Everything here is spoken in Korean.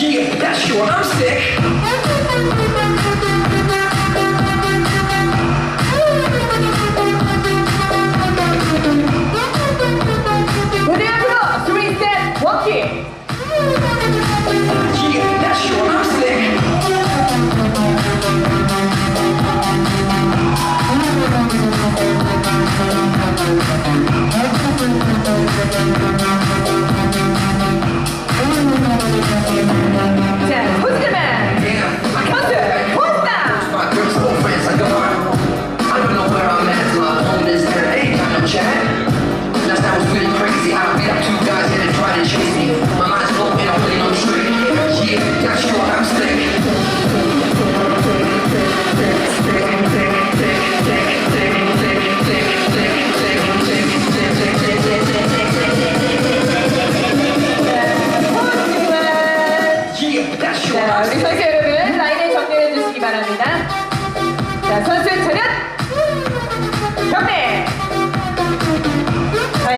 Yeah, that's sure. I'm sick. 자, 우리 선수 여러분 라인을 정리해 주시기 바랍니다. 자, 선수